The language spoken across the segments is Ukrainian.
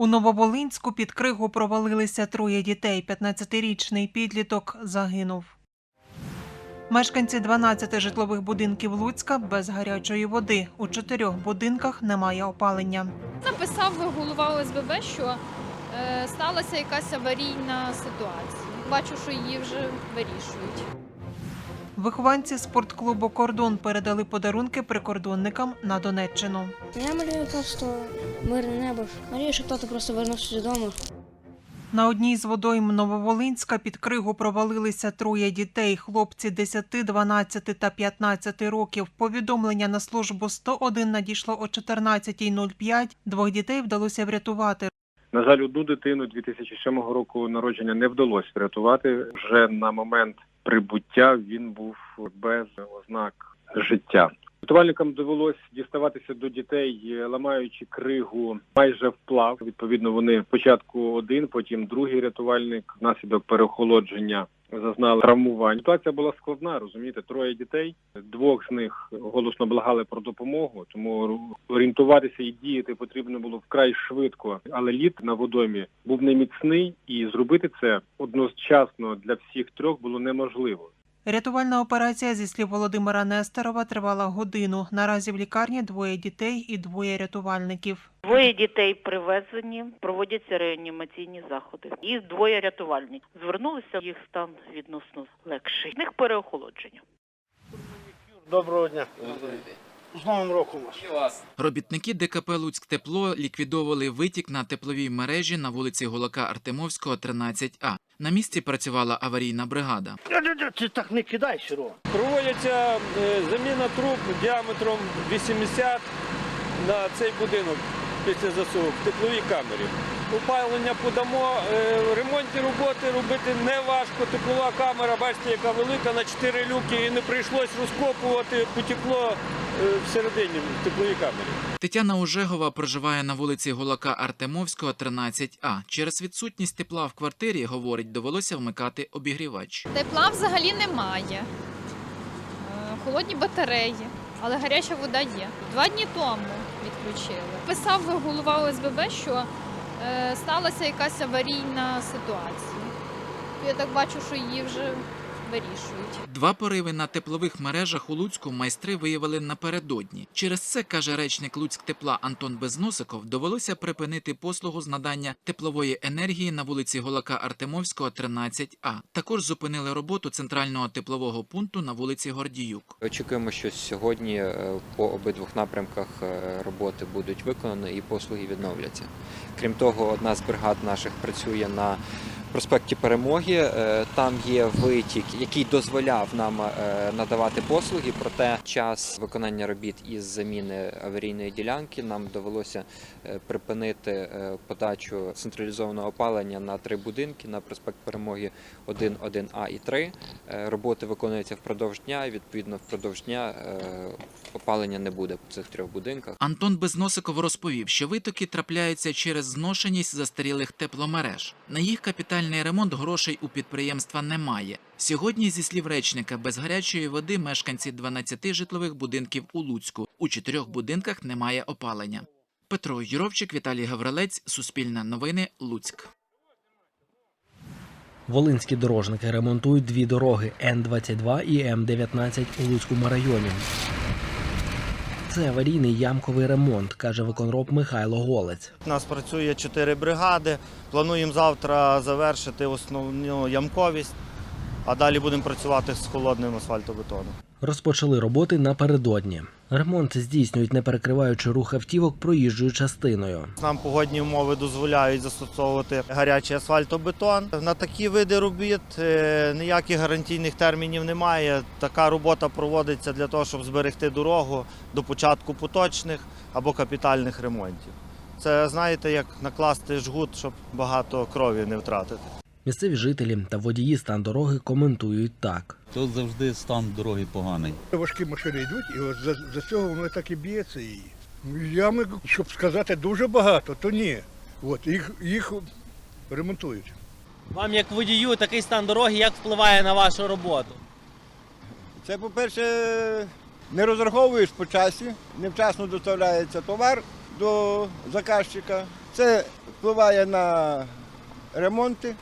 У Нововолинську під кригу провалилися троє дітей. 15-річний підліток загинув. Мешканці 12 житлових будинків Луцька без гарячої води. У чотирьох будинках немає опалення. Написав голова ОСББ, що е, сталася якась аварійна ситуація. Бачу, що її вже вирішують. Вихованці спортклубу Кордон передали подарунки прикордонникам на Донеччину. Я малюю просто мирне небо. Марію, щоб тато просто вернувся додому. На одній з водойм Нововолинська під кригу провалилися троє дітей, хлопці 10, 12 та 15 років. Повідомлення на службу 101 надійшло о 14.05. Двох дітей вдалося врятувати. На жаль, одну дитину 2007 року народження не вдалося врятувати. Вже на момент прибуття він був без ознак життя. Рятувальникам довелось діставатися до дітей, е, ламаючи кригу майже вплав. Відповідно, вони спочатку один, потім другий рятувальник внаслідок переохолодження зазнали травмувань. Ситуація була складна, розумієте, троє дітей. Двох з них голосно благали про допомогу, тому орієнтуватися і діяти потрібно було вкрай швидко. Але лід на водомі був неміцний, і зробити це одночасно для всіх трьох було неможливо. Рятувальна операція, зі слів Володимира Нестерова, тривала годину. Наразі в лікарні двоє дітей і двоє рятувальників. Двоє дітей привезені, проводяться реанімаційні заходи. І двоє рятувальників. Звернулися, їх стан відносно легший. В них переохолодження. Доброго дня. З Новим роком вас. Робітники ДКП Луцьк Тепло ліквідовували витік на тепловій мережі на вулиці Голака Артемовського, 13А. На місці працювала аварійна бригада. Ти так не кидай, Сіро. Проводиться е, заміна труб діаметром 80 на цей будинок після засувок в тепловій камері. Опалення подамо, е, ремонтні роботи робити не важко. Теплова камера, бачите, яка велика на 4 люки, і не прийшлось розкопувати, потекло е, всередині в тепловій камері. Тетяна Ужегова проживає на вулиці Голака Артемовського, 13А. Через відсутність тепла в квартирі, говорить, довелося вмикати обігрівач. Тепла взагалі немає. Е, Холодні батареї, але гаряча вода є. Два дні тому відключили. Писав голова ОСББ, що е, сталася якась аварійна ситуація. Я так бачу, що її вже вирішують. Два пориви на теплових мережах у Луцьку майстри виявили напередодні. Через це, каже речник Луцьк тепла Антон Безносиков, довелося припинити послугу з надання теплової енергії на вулиці Голака Артемовського, 13А. Також зупинили роботу центрального теплового пункту на вулиці Гордіюк. Очікуємо, що сьогодні е, по обидвох напрямках е, роботи будуть виконані і послуги відновляться. Крім того, одна з бригад наших працює на проспекті Перемоги. Е, Там є витік, який дозволяв нам е, надавати послуги. Проте час виконання робіт із заміни аварійної ділянки нам довелося е, припинити подачу централізованого опалення на три будинки на проспект Перемоги 1, 1А і 3. Е, Роботи виконуються впродовж дня. і, Відповідно, впродовж дня опалення не буде по цих трьох будинках. Антон Безносиков розповів, що витоки трапляються через зношеність застарілих тепломереж. На їх капітальний ремонт грошей у підприємства немає. Сьогодні, зі слів речника, без гарячої води мешканці 12 житлових будинків у Луцьку. У чотирьох будинках немає опалення. Петро Юровчик, Віталій Гаврилець, Суспільне новини, Луцьк. Волинські дорожники ремонтують дві дороги Н-22 і М-19 у Луцькому районі. Це аварійний ямковий ремонт, каже виконроб Михайло Голець. У нас працює чотири бригади. Плануємо завтра завершити основну ямковість, а далі будемо працювати з холодним асфальтобетоном. Розпочали роботи напередодні. Ремонт здійснюють, не перекриваючи рух автівок проїжджою частиною. Нам погодні умови дозволяють застосовувати гарячий асфальтобетон. На такі види робіт е, ніяких гарантійних термінів немає. Така робота проводиться для того, щоб зберегти дорогу до початку поточних або капітальних ремонтів. Це знаєте, як накласти жгут, щоб багато крові не втратити. Місцеві жителі та водії стан дороги коментують так. Тут завжди стан дороги поганий. Важкі машини йдуть, і от за, за цього воно так і б'ється. І ями, щоб сказати, дуже багато, то ні. От, їх, їх ремонтують. Вам, як водію, такий стан дороги як впливає на вашу роботу? Це, по-перше, не розраховуєш по часі, невчасно доставляється товар до заказчика. Це Це впливає на ремонти.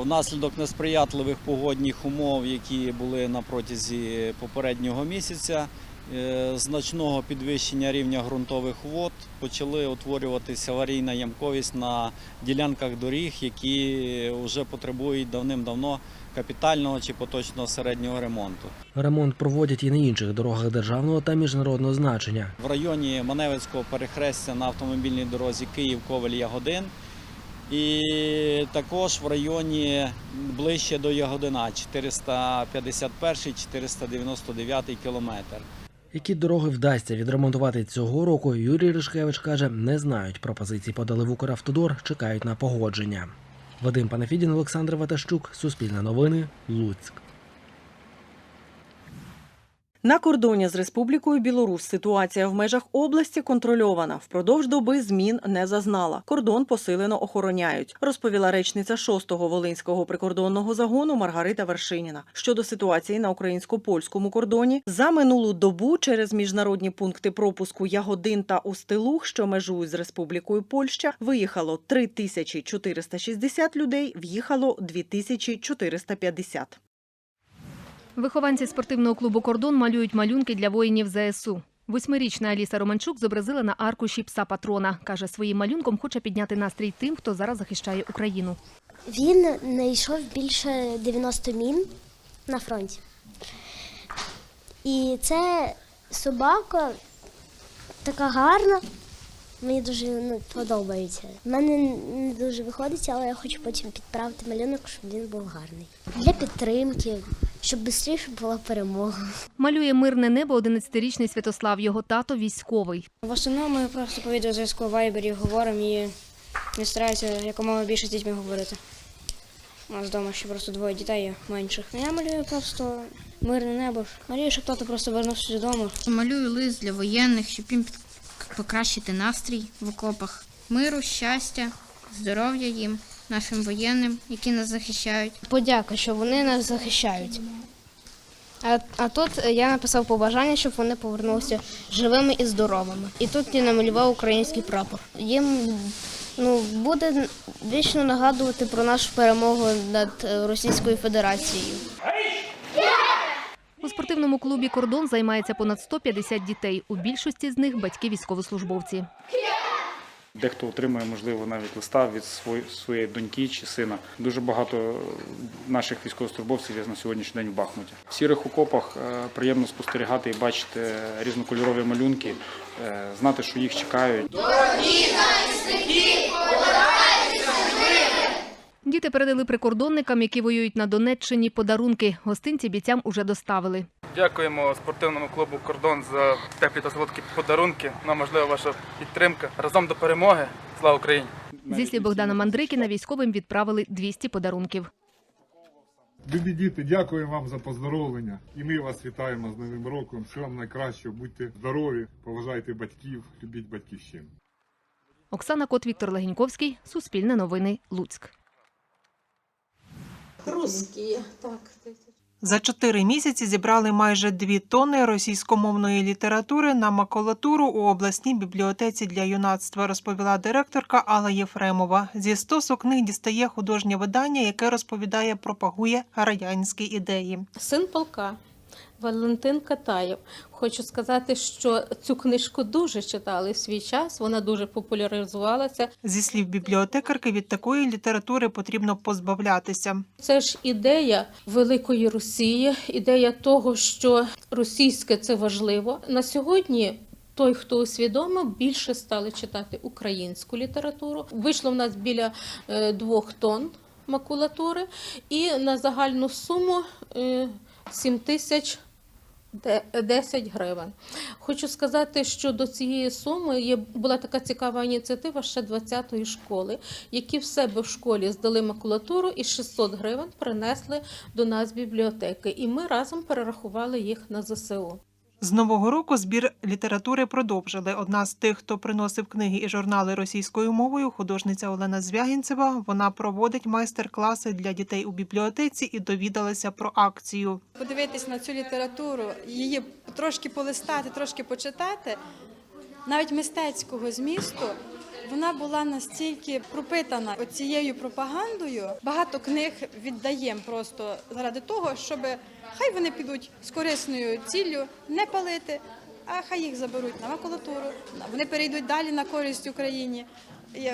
Внаслідок несприятливих погодних умов, які були на протязі попереднього місяця, е, значного підвищення рівня ґрунтових вод почали утворюватися аварійна ямковість на ділянках доріг, які вже потребують давним-давно капітального чи поточного середнього ремонту. Ремонт проводять і на інших дорогах державного та міжнародного значення. В районі Маневицького перехрестя на автомобільній дорозі Київ-Ковель-Ягодин. І також в районі ближче до Ягодина 451-499 кілометр. Які дороги вдасться відремонтувати цього року, Юрій Ришкевич каже, не знають. Пропозиції подали в Укравтодор, чекають на погодження. Вадим Панафідін, Олександр Ватащук, Суспільне новини, Луцьк. На кордоні з Республікою Білорусь ситуація в межах області контрольована. Впродовж доби змін не зазнала. Кордон посилено охороняють, розповіла речниця 6-го Волинського прикордонного загону Маргарита Вершиніна. Щодо ситуації на українсько-польському кордоні, за минулу добу через міжнародні пункти пропуску Ягодин та Устилух, що межують з Республікою Польща, виїхало 3460 людей, в'їхало 2450. Вихованці спортивного клубу Кордон малюють малюнки для воїнів ЗСУ. Восьмирічна Аліса Романчук зобразила на аркуші пса патрона. Каже, своїм малюнком хоче підняти настрій тим, хто зараз захищає Україну. Він знайшов більше 90 мін на фронті. І це собака така гарна. Мені дуже ну, подобається. У мене не дуже виходить, але я хочу потім підправити малюнок, щоб він був гарний. Для підтримки, щоб швидше була перемога. Малює мирне небо 11-річний Святослав. Його тато військовий. В основному ми просто по відеозв'язку в Вайбері говоримо і не стараюся якомога більше з дітьми говорити. У нас вдома ще просто двоє дітей є менших. Я малюю просто мирне небо. Малюю, щоб тато просто вернувся додому. Малюю лист для воєнних, щоб їм покращити настрій в окопах. Миру, щастя, здоров'я їм, нашим воєнним, які нас захищають. Подяка, що вони нас захищають. А, а тут я написав побажання, щоб вони повернулися живими і здоровими. І тут я намалював український прапор. Їм ну, буде вічно нагадувати про нашу перемогу над Російською Федерацією. У спортивному клубі Кордон займається понад 150 дітей. У більшості з них батьки військовослужбовці. Дехто отримує, можливо, навіть листа від своєї доньки чи сина. Дуже багато наших військовослужбовців є на сьогоднішній день в Бахмуті. В сірих окопах е, приємно спостерігати і бачити різнокольорові малюнки, е, знати, що їх чекають. Діти передали прикордонникам, які воюють на Донеччині, подарунки. Гостинці бійцям уже доставили. Дякуємо спортивному клубу Кордон за теплі та солодкі подарунки. Нам важлива ваша підтримка. Разом до перемоги. Слава Україні! Зі слів Богдана Мандрикіна, військовим відправили 200 подарунків. Любі діти, дякуємо вам за поздоровлення. І ми вас вітаємо з Новим роком. Всього вам найкращого, будьте здорові, поважайте батьків, любіть батьківщину. Оксана Кот, Віктор Легеньковський, Суспільне новини, Луцьк. Русські, так. За чотири місяці зібрали майже дві тонни російськомовної літератури на макулатуру у обласній бібліотеці для юнацтва, розповіла директорка Алла Єфремова. Зі стосу книг дістає художнє видання, яке розповідає, пропагує радянські ідеї. Син полка Валентин Катаєв. Хочу сказати, що цю книжку дуже читали в свій час. Вона дуже популяризувалася. Зі слів бібліотекарки, від такої літератури потрібно позбавлятися. Це ж ідея великої Росії, ідея того, що російське це важливо на сьогодні. Той, хто усвідомив, більше стали читати українську літературу. Вийшло в нас біля е, двох тонн макулатури, і на загальну суму е, 7 тисяч де- 10 гривень. Хочу сказати, що до цієї суми є була така цікава ініціатива ще 20-ї школи, які в себе в школі здали макулатуру і 600 гривень принесли до нас в бібліотеки. І ми разом перерахували їх на ЗСУ. З нового року збір літератури продовжили. Одна з тих, хто приносив книги і журнали російською мовою, художниця Олена Звягінцева. Вона проводить майстер-класи для дітей у бібліотеці і довідалася про акцію. подивитись на цю літературу, її трошки полистати, трошки почитати, навіть мистецького змісту, вона була настільки пропитана цією пропагандою. Багато книг віддаємо просто заради того, щоб хай вони підуть з корисною ціллю не палити, а хай їх заберуть на макулатуру. Вони перейдуть далі на користь Україні.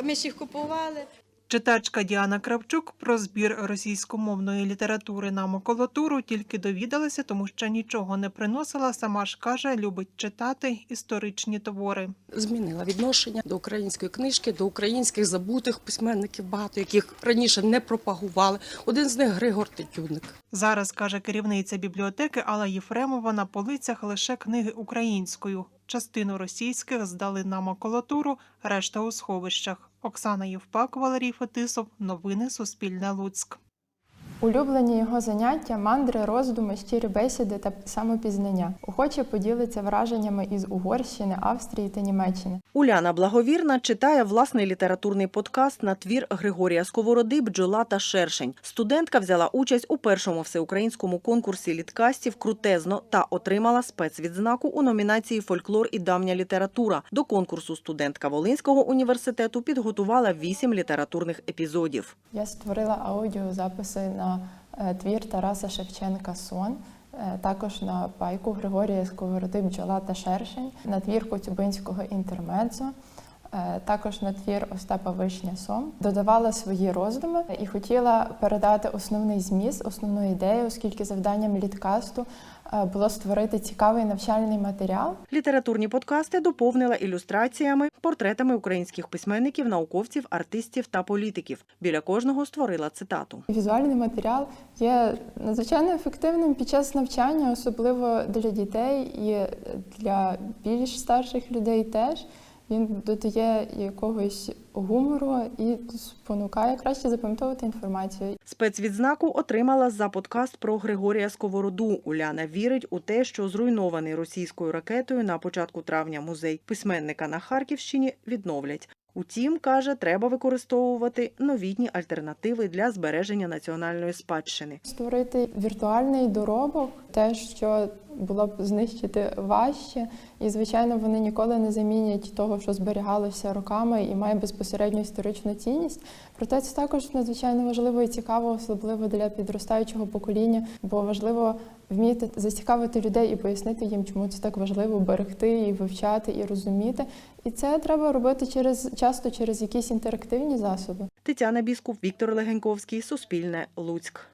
Ми ж їх купували. Читачка Діана Кравчук про збір російськомовної літератури на макулатуру тільки довідалася, тому що нічого не приносила. Сама ж каже, любить читати історичні твори. змінила відношення до української книжки, до українських забутих письменників, багато яких раніше не пропагували. Один з них Григор Тетюдник. Зараз каже керівниця бібліотеки Алла Єфремова на полицях лише книги українською. Частину російських здали на макулатуру, решта у сховищах. Оксана Євпак, Валерій Фетисов. Новини Суспільне Луцьк. Улюблені його заняття, мандри, роздуми, щирі бесіди та самопізнання. Охоче поділиться враженнями із Угорщини, Австрії та Німеччини. Уляна Благовірна читає власний літературний подкаст на твір Григорія Сковороди Бджола та Шершень. Студентка взяла участь у першому всеукраїнському конкурсі літкастів Крутезно та отримала спецвідзнаку у номінації Фольклор і давня література. До конкурсу студентка Волинського університету підготувала вісім літературних епізодів. Я створила аудіозаписи на е, твір Тараса Шевченка Сон. е, Також на пайку Григорія Сковороди Бджола та Шершень, на твір Коцюбинського інтермедзо, е, також на твір Остапа Вишня Сом. Додавала свої роздуми і хотіла передати основний зміст, основну ідею, оскільки завданням літкасту е, було створити цікавий навчальний матеріал, Літературні подкасти доповнила ілюстраціями, портретами українських письменників, науковців, артистів та політиків. Біля кожного створила цитату. Візуальний матеріал є надзвичайно ефективним під час навчання, особливо для дітей і для більш старших людей теж. Він додає якогось гумору і спонукає краще запам'ятовувати інформацію. Спецвідзнаку отримала за подкаст про Григорія Сковороду. Уляна вірить у те, що зруйнований російською ракетою на початку травня музей письменника на Харківщині відновлять. Утім, каже, треба використовувати новітні альтернативи для збереження національної спадщини. Створити віртуальний доробок, те, що було б знищити важче, і звичайно, вони ніколи не замінять того, що зберігалося роками і має безпосередню історичну цінність. Проте це також надзвичайно важливо і цікаво, особливо для підростаючого покоління, бо важливо вміти зацікавити людей і пояснити їм, чому це так важливо берегти і вивчати і розуміти. І це треба робити через часто через якісь інтерактивні засоби. Тетяна Біскуп, Віктор Легеньковський, Суспільне, Луцьк.